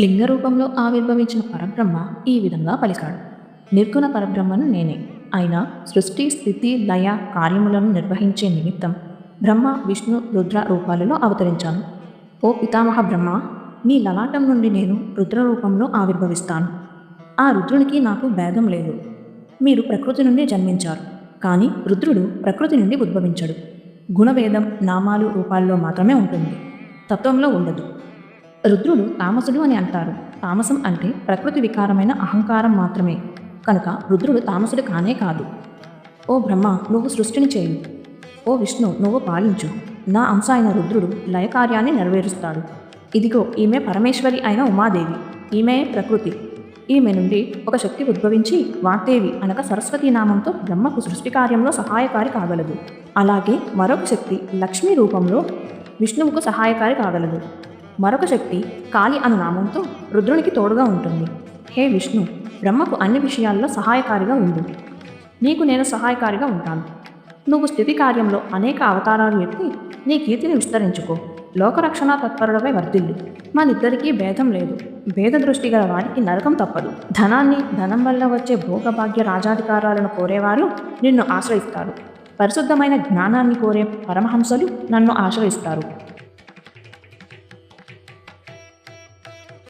లింగ రూపంలో ఆవిర్భవించిన పరబ్రహ్మ ఈ విధంగా పలికాడు. నిర్గుణ పరబ్రహ్మను నేనే. అయినా సృష్టి స్థితి లయ కార్యములను నిర్వహించే నిమిత్తం బ్రహ్మ విష్ణు రుద్ర రూపాలలో అవతరించాను. ఓ పితామహ బ్రహ్మ నీ లలాటం నుండి నేను రుద్ర రూపంలో ఆవిర్భవిస్తాను. ఆ రుద్రునికి నాకు భేదం లేదు. మీరు ప్రకృతి నుండి జన్మించారు. కానీ రుద్రుడు ప్రకృతి నుండి ఉద్భవించడు. గుణభేదం నామాలు రూపాల్లో మాత్రమే ఉంటుంది. తత్వంలో ఉండదు. రుద్రుడు తామసుడు అని అంటారు. తామసం అంటే ప్రకృతి వికారమైన అహంకారం మాత్రమే. కనుక రుద్రుడు తామసుడు కానే కాదు. ఓ బ్రహ్మ నువ్వు సృష్టిని చేయు. ఓ విష్ణు నువ్వు పాలించు. నా అంశ అయిన రుద్రుడు లయకార్యాన్ని నెరవేరుస్తాడు. ఇదిగో ఈమె పరమేశ్వరి అయిన ఉమాదేవి. ఈమె ప్రకృతి. ఈమె నుండి ఒక శక్తి ఉద్భవించి వాగ్దేవి అనగా సరస్వతి నామంతో బ్రహ్మకు సృష్టి కార్యంలో సహాయకారి కాగలదు. అలాగే మరొక శక్తి లక్ష్మీ రూపంలో విష్ణువుకు సహాయకారి కాగలదు. మరొక శక్తి కాళి అను నామంతో రుద్రునికి తోడుగా ఉంటుంది. హే విష్ణు బ్రహ్మకు అన్ని విషయాల్లో సహాయకారిగా ఉండు. నీకు నేను సహాయకారిగా ఉంటాను. నువ్వు స్థితి కార్యంలో అనేక అవతారాలు ఎత్తి నీ కీర్తిని విస్తరించుకో. లోకరక్షణ తత్పరులపై వర్ధిల్లు. మనిద్దరికీ భేదం లేదు. భేద దృష్టి గల వారికి నరకం తప్పదు. ధనాన్ని ధనం వల్ల వచ్చే భోగభాగ్య రాజాధికారాలను కోరేవారు నిన్ను ఆశ్రయిస్తారు. పరిశుద్ధమైన జ్ఞానాన్ని కోరే పరమహంసలు నన్ను ఆశ్రయిస్తారు.